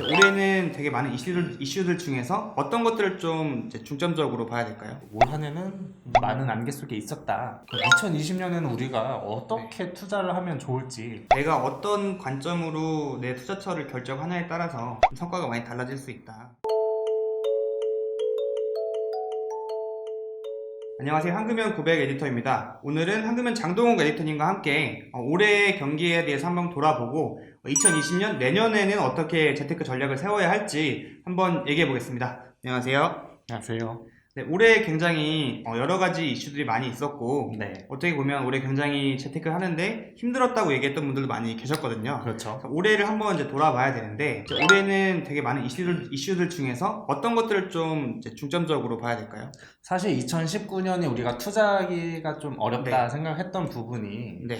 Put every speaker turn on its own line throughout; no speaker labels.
이제 올해는 되게 많은 이슈들, 이슈들 중에서 어떤 것들을 좀 이제 중점적으로 봐야 될까요?
올 한해는 많은 안개 속에 있었다. 2020년에는 우리가 어떻게 투자를 하면 좋을지
내가 어떤 관점으로 내 투자처를 결정하냐에 따라서 성과가 많이 달라질 수 있다. 안녕하세요. 한금연 고백 에디터입니다. 오늘은 한금연 장동욱 에디터님과 함께 어, 올해의 경기에 대해서 한번 돌아보고 2020년 내년에는 어떻게 재테크 전략을 세워야 할지 한번 얘기해 보겠습니다. 안녕하세요.
안녕하세요.
네, 올해 굉장히 어, 여러 가지 이슈들이 많이 있었고
네,
어떻게 보면 올해 굉장히 재테크를 하는데 힘들었다고 얘기했던 분들도 많이 계셨거든요.
그렇죠.
올해를 한번 이제 돌아봐야 되는데 이제 올해는 되게 많은 이슈들, 이슈들 중에서 어떤 것들을 좀 이제 중점적으로 봐야 될까요?
사실 2019년에 우리가 투자하기가 좀 어렵다
네.
생각했던 부분이
네,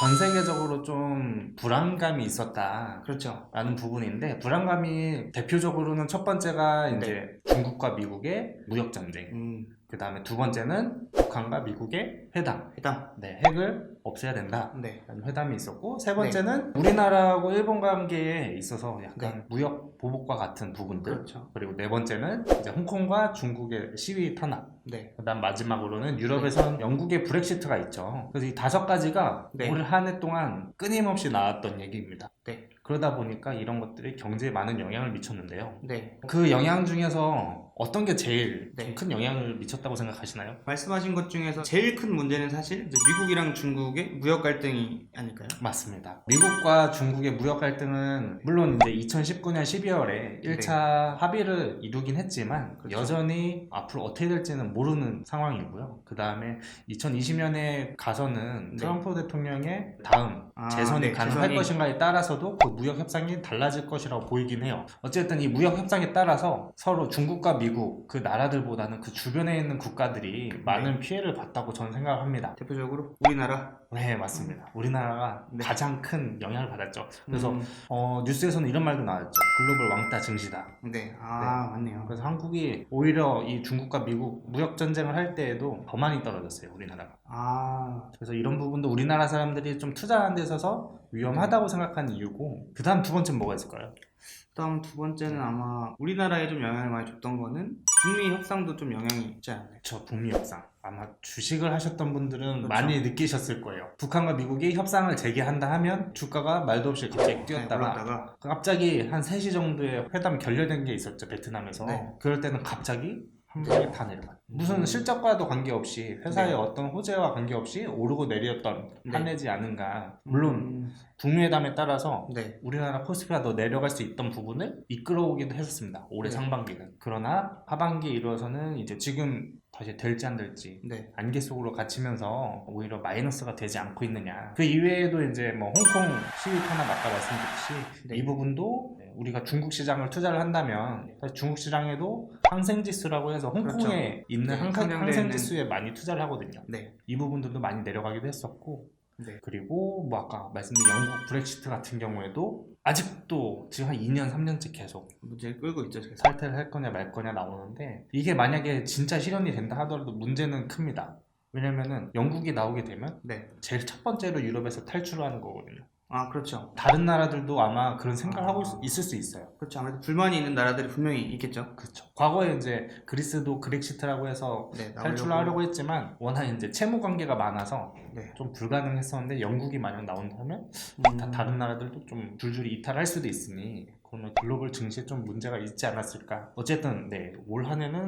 전 세계적으로 좀 불안감이 있었다.
그렇죠.
라는 부분인데 불안감이 대표적으로는 첫 번째가 이제 중국과 미국의 무역 전쟁,
음,
그 다음에 두 번째는 북한과 미국의 회담,
일단
네 핵을 없애야 된다.
네,
라는 회담이 있었고 세 번째는 우리나라하고 일본 관계에 있어서 약간 무역 보복과 같은 부분들.
그렇죠.
그리고 네 번째는 이제 홍콩과 중국의 시위 탄압.
네,
그다음 마지막으로는 유럽에선 영국의 브렉시트가 있죠. 그래서 이 다섯 가지가
네.
올한 해 동안 끊임없이 나왔던 얘기입니다.
네,
그러다 보니까 이런 것들이 경제에 많은 영향을 미쳤는데요
네.
그 영향 중에서 어떤 게 제일
네.
큰 영향을 미쳤다고 생각하시나요?
말씀하신 것 중에서 제일 큰 문제는 사실 이제 미국이랑 중국의 무역 갈등이 아닐까요?
맞습니다. 미국과 중국의 무역 갈등은 물론 이제 2019년 12월에 1차 합의를 이루긴 했지만
네. 그렇죠.
여전히 앞으로 어떻게 될지는 모르는 상황이고요. 그 다음에 2020년에 가서는
네.
트럼프 대통령의 다음
아,
재선이
네,
가능할
재선이-
것인가에 따라서도 그 무역 협상이 달라질 것이라고 보이긴 해요. 어쨌든 이 무역 협상에 따라서 서로 중국과 미국 그 나라들보다는 그 주변에 있는 국가들이
네.
많은 피해를 봤다고 저는 생각합니다.
대표적으로 우리나라.
네, 맞습니다. 우리나라가
네.
가장 큰 영향을 받았죠. 그래서
음,
어, 뉴스에서는 이런 말도 나왔죠. 글로벌 왕따 증시다.
네, 아 맞네요.
그래서 한국이 오히려 이 중국과 미국 무역 전쟁을 할 때에도 더 많이 떨어졌어요. 우리나라가.
아,
그래서 이런 부분도 우리나라 사람들이 좀 투자하는 데 있어서 위험하다고 생각하는 이유고 그 다음 두 번째는 뭐가 있을까요?
그다음 두 번째는 아마 우리나라에 좀 영향을 많이 줬던 거는 북미 협상도 좀 영향이 있지 않나요?
저 북미 협상. 아마 주식을 하셨던 분들은
그렇죠.
많이 느끼셨을 거예요. 북한과 미국이 협상을 재개한다 하면 주가가 말도 없이 갑자기
네,
뛰었다가
올랐다가
갑자기 한 3시 정도에 회담 결렬된 게 있었죠 베트남에서
네.
그럴 때는 갑자기 한 방에 다 내려가 무슨
음.
실적과도 관계없이 회사의
네.
어떤 호재와 관계없이 오르고 내렸던
네.
한 해지 않은가 물론
음,
북미회담에 따라서
네,
우리나라 코스피가 더 내려갈 수 있던 부분을 이끌어오기도 했었습니다 올해
네.
상반기는 그러나 하반기에 이르러서는 이제 지금 다시 될지 안 될지
네,
안개 속으로 갇히면서 오히려 마이너스가 되지 않고 있느냐. 그 이외에도 이제 뭐 홍콩 시위 탄압 아까 말씀드렸듯이
네.
이 부분도 우리가 중국 시장을 투자를 한다면 사실 중국 시장에도 항생지수라고 해서 홍콩에 있는
네,
항,
상장되는-
항생 지수에 많이 투자를 하거든요.
네,
이 부분들도 많이 내려가기도 했었고
네.
그리고 뭐 아까 말씀드린 영국 브렉시트 같은 경우에도 아직도 지금 한 2년 3년째 계속
문제 끌고 있죠. 그래서.
탈퇴를 할 거냐 말 거냐 나오는데 이게 만약에 진짜 실현이 된다 하더라도 문제는 큽니다. 왜냐면은 영국이 나오게 되면
네,
제일 첫 번째로 유럽에서 탈출을 하는 거거든요.
아 그렇죠.
다른 나라들도 아마 그런 생각을 하고 있-
아.
있을 수 있어요.
그렇죠. 아무래도 불만이 있는 나라들이 분명히 있겠죠.
그렇죠. 과거에 이제 그리스도 그렉시트라고 해서
네,
탈출을
나오려고-
하려고 했지만 워낙 이제 채무 관계가 많아서
네.
좀 불가능했었는데 영국이 만약 나온다면
음,
다 다른 나라들도 좀 줄줄이 이탈할 수도 있으니 그러면 글로벌 증시에 좀 문제가 있지 않았을까. 어쨌든 네, 올 한해는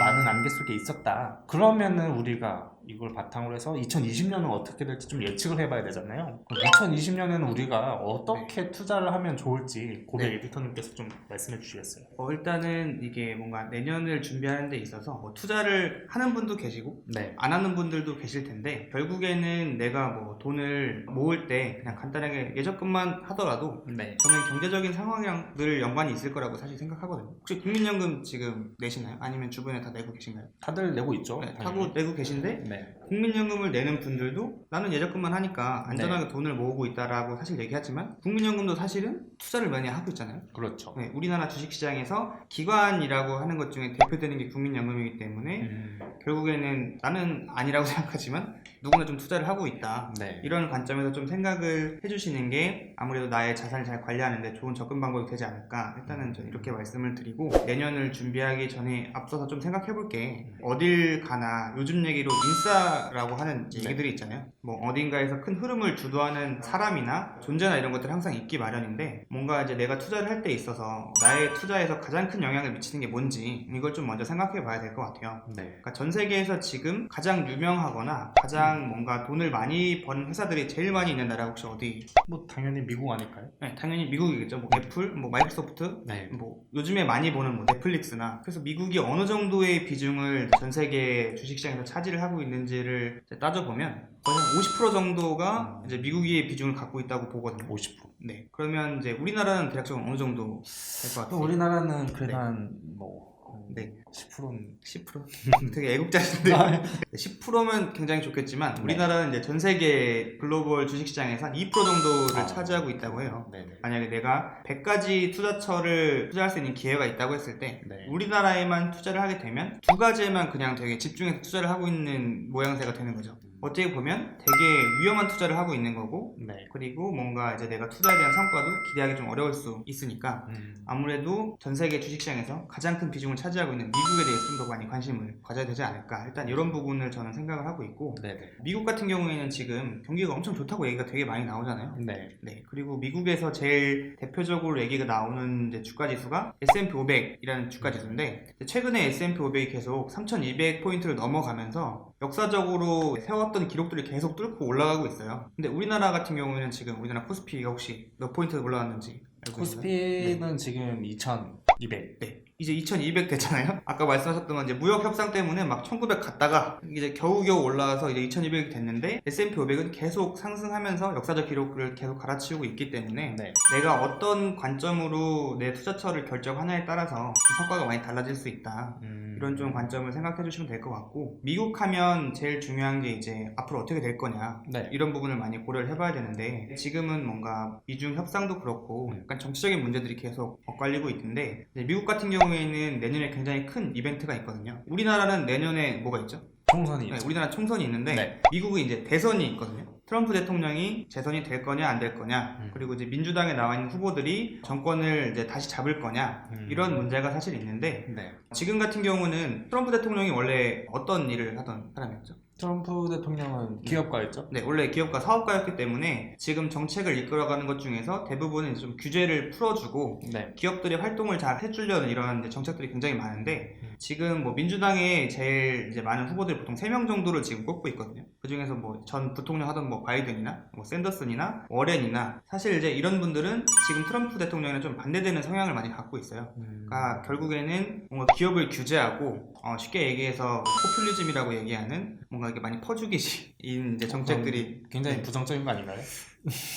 많은 안개 속에 있었다. 그러면은 우리가 이걸 바탕으로 해서 2020년은 어떻게 될지 좀 예측을 해봐야 되잖아요. 2020년에는 우리가 어떻게 투자를 하면 좋을지 고백
네.
에디터님께서 좀 말씀해 주시겠어요?
어, 일단은 이게 뭔가 내년을 준비하는 데 있어서 뭐 투자를 하는 분도 계시고
네.
안 하는 분들도 계실 텐데 결국에는 내가 뭐 돈을 모을 때 그냥 간단하게 예적금만 하더라도
네.
저는 경제적인 상황이랑 늘 연관이 있을 거라고 사실 생각하거든요. 혹시 국민연금 지금 내시나요? 아니면 주변에 다 내고 계신가요?
다들 내고 있죠.
네,
당연히.
타고 내고 계신데
네.
국민연금을 내는 분들도 나는 예적금만 하니까 안전하게 돈을 모으고 있다라고 사실 얘기하지만 국민연금도 사실은 투자를 많이 하고 있잖아요.
그렇죠.
네, 우리나라 주식시장에서 기관이라고 하는 것 중에 대표되는 게 국민연금이기 때문에
음,
결국에는 나는 아니라고 생각하지만 누구나 좀 투자를 하고 있다.
네.
이런 관점에서 좀 생각을 해주시는 게 아무래도 나의 자산을 잘 관리하는데 좋은 접근 방법이 되지 않을까. 일단은 저는 이렇게 말씀을 드리고 내년을 준비하기 전에 앞서서 좀 생각해 볼게. 어딜 가나 요즘 얘기로 인싸라고 하는
네.
얘기들이 있잖아요. 뭐 어딘가에서 큰 흐름을 주도하는 사람이나 존재나 이런 것들 항상 있기 마련인데 뭔가 이제 내가 투자를 할 때 있어서 나의 투자에서 가장 큰 영향을 미치는 게 뭔지 이걸 좀 먼저 생각해 봐야 될 것 같아요.
네.
그러니까 전 세계에서 지금 가장 유명하거나 가장 뭔가 돈을 많이 버는 회사들이 제일 많이 있는 나라 혹시 어디?
뭐 당연히 미국 아닐까요?
네, 당연히 미국이겠죠. 뭐 애플, 뭐 마이크로소프트,
네.
뭐 요즘에 많이 보는 뭐 넷플릭스나 그래서 미국이 어느 정도의 비중을 전 세계 주식시장에서 차지를 하고 있는지를 따져보면 50% 정도가
음.
이제 미국의 비중을 갖고 있다고 보거든요.
50%.
네, 그러면 이제 우리나라는 대략적으로 어느 정도
될것또
같아요?
우리나라는 그래도
네.
한뭐
네.
10%는
10%? 되게 애국자신데
아,
10%면 굉장히 좋겠지만
네.
우리나라는 이제 전 세계 글로벌 주식시장에서 한 2% 정도를
아.
차지하고 있다고 해요.
네네.
만약에 내가 100가지 투자처를 투자할 수 있는 기회가 있다고 했을 때
네.
우리나라에만 투자를 하게 되면 두 가지에만 그냥 되게 집중해서 투자를 하고 있는 모양새가 되는 거죠. 어떻게 보면 되게 위험한 투자를 하고 있는 거고
네.
그리고 뭔가 이제 내가 투자에 대한 성과도 기대하기 좀 어려울 수 있으니까
음,
아무래도 전 세계 주식시장에서 가장 큰 비중을 차지하고 있는 미국에 대해서 좀 더 많이 관심을 가져야 되지 않을까 일단 이런 부분을 저는 생각을 하고 있고
네네.
미국 같은 경우에는 지금 경기가 엄청 좋다고 얘기가 되게 많이 나오잖아요.
네.
네, 그리고 미국에서 제일 대표적으로 얘기가 나오는 이제 주가 지수가 S&P 500이라는 주가 지수인데 최근에 S&P 500이 계속 3,200포인트를 넘어가면서 역사적으로 세웠던 기록들이 계속 뚫고 올라가고 있어요. 근데 우리나라 같은 경우에는 지금 우리나라 코스피가 혹시 몇 포인트 올라갔는지 알고 계세요?
코스피는 지금 2,200.
네. 이제 2200 됐잖아요. 아까 말씀하셨던 건 이제 무역 협상 때문에 막 1900 갔다가 이제 겨우겨우 올라와서 이제 2200 됐는데 S&P 500은 계속 상승하면서 역사적 기록을 계속 갈아치우고 있기 때문에
네.
내가 어떤 관점으로 내 투자처를 결정하냐에 따라서 좀 성과가 많이 달라질 수 있다.
음,
이런 좀 관점을 생각해 주시면 될 것 같고 미국 하면 제일 중요한 게 이제 앞으로 어떻게 될 거냐
네.
이런 부분을 많이 고려를 해봐야 되는데 지금은 뭔가 미중 협상도 그렇고
음.
약간 정치적인 문제들이 계속 엇갈리고 있는데 미국 같은 경우 에는 내년에 굉장히 큰 이벤트가 있거든요. 우리나라는 내년에 뭐가 있죠?
총선이
네,
있죠.
우리나라 총선이 있는데
네.
미국은 이제 대선이 있거든요. 트럼프 대통령이 재선이 될 거냐 안 될 거냐
음.
그리고 이제 민주당에 나와 있는 후보들이 정권을 이제 다시 잡을 거냐
음.
이런 문제가 사실 있는데
네.
지금 같은 경우는 트럼프 대통령이 원래 어떤 일을 하던 사람이었죠?
트럼프 대통령은 기업가였죠.
네, 원래 기업가 사업가였기 때문에 지금 정책을 이끌어가는 것 중에서 대부분은 좀 규제를 풀어주고
네.
기업들의 활동을 잘 해주려는 이런 정책들이 굉장히 많은데
음.
지금 뭐 민주당에 제일 이제 많은 후보들이 보통 3명 정도를 지금 꼽고 있거든요. 그 중에서 뭐 전 부통령 하던 뭐 바이든이나 뭐 샌더슨이나 워렌이나 사실 이제 이런 분들은 지금 트럼프 대통령에는 좀 반대되는 성향을 많이 갖고 있어요.
음,
그러니까 결국에는 뭔가 기업을 규제하고 어, 쉽게 얘기해서 포퓰리즘이라고 얘기하는 뭔가 이렇게 많이 퍼주기식인 이제 정책들이
굉장히
네.
부정적인 거 아닌가요?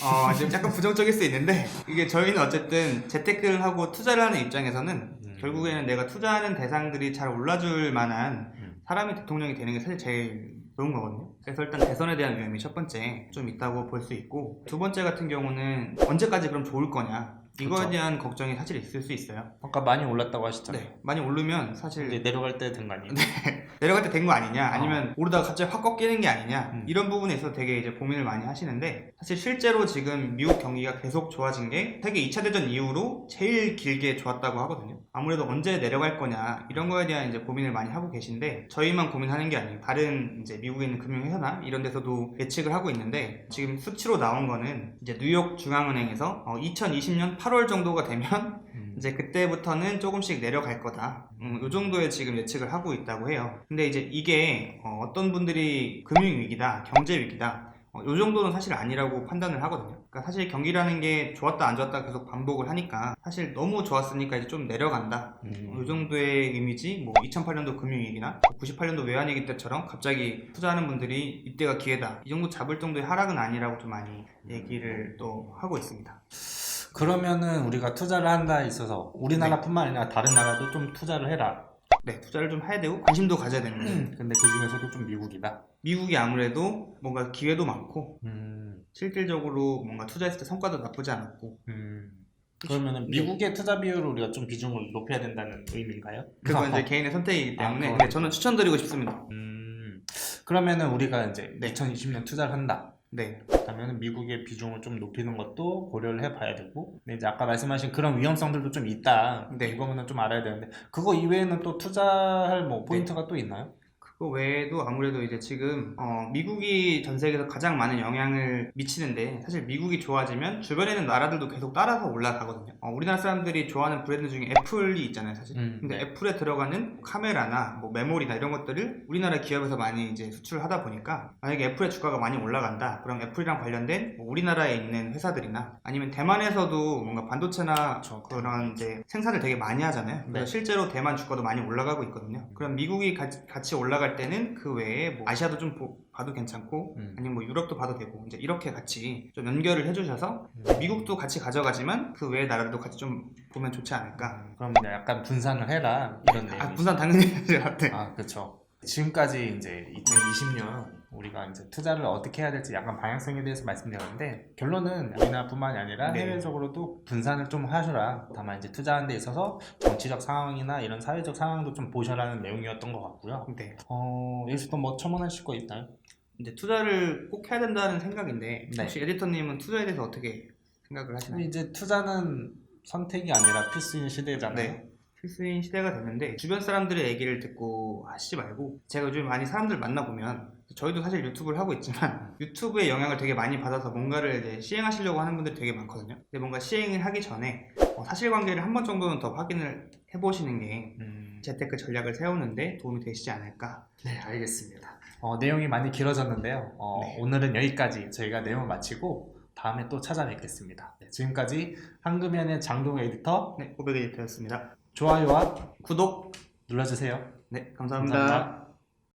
어, 좀 약간 부정적일 수 있는데 이게 저희는 어쨌든 재테크를 하고 투자를 하는 입장에서는
음.
결국에는 내가 투자하는 대상들이 잘 올라줄 만한
음.
사람이 대통령이 되는 게 사실 제일 좋은 거거든요. 그래서 일단 대선에 대한 위험이 첫 번째 좀 있다고 볼 수 있고 두 번째 같은 경우는 언제까지 그럼 좋을 거냐 이거에. 대한 걱정이 사실 있을 수 있어요.
아까 많이 올랐다고 하셨잖아요.
네, 많이 오르면 사실
이제 내려갈 때 된 거 아니에요?
내려갈 때 된 거 아니냐 아니면 오르다가 갑자기 확 꺾이는 게 아니냐
음.
이런 부분에 있어서 되게 이제 고민을 많이 하시는데 사실 실제로 지금 미국 경기가 계속 좋아진 게 세계 2차 대전 이후로 제일 길게 좋았다고 하거든요 아무래도 언제 내려갈 거냐 이런 거에 대한 이제 고민을 많이 하고 계신데 저희만 고민하는 게 아니고 다른 이제 미국에 있는 금융회사나 이런 데서도 예측을 하고 있는데 지금 수치로 나온 거는 이제 뉴욕 중앙은행에서 어, 2020년 8월 정도가 되면
음.
이제 그때부터는 조금씩 내려갈 거다. 음, 요 정도의 지금 예측을 하고 있다고 해요. 근데 이제 이게 어, 떤 분들이 금융 위기다, 경제 위기다, 어, 요 정도는 사실 아니라고 판단을 하거든요. 그러니까 사실 경기라는 게 좋았다 안 좋았다 계속 반복을 하니까 사실 너무 좋았으니까 이제 좀 내려간다.
음.
요 정도의 의미지 뭐 2008년도 금융위기나 98년도 외환위기 때처럼 갑자기 투자하는 분들이 이때가 기회다. 이 정도 잡을 정도의 하락은 아니라고 좀 많이 얘기를 또 하고 있습니다.
그러면은 우리가 투자를 한다 있어서 우리나라뿐만 아니라 다른 나라도 좀 투자를 해라.
네, 투자를 좀 해야 되고 관심도 가져야 되는 거예요.
근데 그 중에서도 좀 미국이다.
미국이 아무래도 뭔가 기회도 많고
음,
실질적으로 뭔가 투자했을 때 성과도 나쁘지 않았고
음. 그러면은 미국의 투자 비율을 우리가 좀 비중을 높여야 된다는 의미인가요?
그건 이제 개인의 선택이기
아,
때문에
그건-
네, 저는 추천드리고 싶습니다.
음, 그러면은 우리가 이제
네.
2020년 투자를 한다.
네,
그러면 미국의 비중을 좀 높이는 것도 고려를 해봐야 되고, 근데 이제 아까 말씀하신 그런 위험성들도 좀 있다.
네.
이거는 좀 알아야 되는데, 그거 이외에는 또 투자할 뭐 포인트가 또 있나요?
그거 외에도 아무래도 이제 지금 어, 미국이 전 세계에서 가장 많은 영향을 미치는데 사실 미국이 좋아지면 주변에 있는 나라들도 계속 따라서 올라가거든요. 어, 우리나라 사람들이 좋아하는 브랜드 중에 애플이 있잖아요, 사실.
음,
근데
네.
애플에 들어가는 카메라나 뭐 메모리나 이런 것들을 우리나라 기업에서 많이 이제 수출하다 보니까 만약에 애플의 주가가 많이 올라간다 그럼 애플이랑 관련된 뭐 우리나라에 있는 회사들이나 아니면 대만에서도 뭔가 반도체나
그렇죠.
그런 이제 생산을 되게 많이 하잖아요 그래서
네.
실제로 대만 주가도 많이 올라가고 있거든요 그럼 미국이 같이, 같이 올라 갈 때는 그 외에 뭐 아시아도 좀 보- 봐도 괜찮고
음.
아니면 뭐 유럽도 봐도 되고 이제 이렇게 같이 좀 연결을 해주셔서
음.
미국도 같이 가져가지만 그 외의 나라도 같이 좀 보면 좋지 않을까
그럼 이제 약간 분산을 해라 이런 내용.
아, 분산 당연히 해야죠. 네.
아, 그렇죠. 지금까지 이제 2020년 우리가 이제 투자를 어떻게 해야 될지 약간 방향성에 대해서 말씀드렸는데 결론은 우리나라뿐만이 아니라
네.
해외적으로도 분산을 좀 하셔라. 다만 이제 투자하는 데 있어서 정치적 상황이나 이런 사회적 상황도 좀 보셔라는 내용이었던 것 같고요.
네.
어, 여기서 또 뭐 첨언하실 거 있나요?
이제 투자를 꼭 해야 된다는 생각인데
네.
혹시 에디터님은 투자에 대해서 어떻게 생각을 하시나요?
이제 투자는 선택이 아니라 필수인 시대잖아요.
네. 필수인 시대가 됐는데 주변 사람들의 얘기를 듣고 하시지 말고 제가 요즘 많이 사람들 만나보면 저희도 사실 유튜브를 하고 있지만 유튜브의 영향을 되게 많이 받아서 뭔가를 이제 시행하시려고 하는 분들이 되게 많거든요. 근데 뭔가 시행을 하기 전에 어, 사실관계를 한 번 정도는 더 확인을 해보시는 게
음,
재테크 전략을 세우는데 도움이 되시지 않을까.
네, 알겠습니다. 어, 내용이 많이 길어졌는데요. 어,
네.
오늘은 여기까지 저희가 내용을 마치고 다음에 또 찾아뵙겠습니다. 네, 지금까지 한금연의 장동 에디터
네, 고백 에디터였습니다.
좋아요와
구독
눌러주세요.
네, 감사합니다.
감사합니다.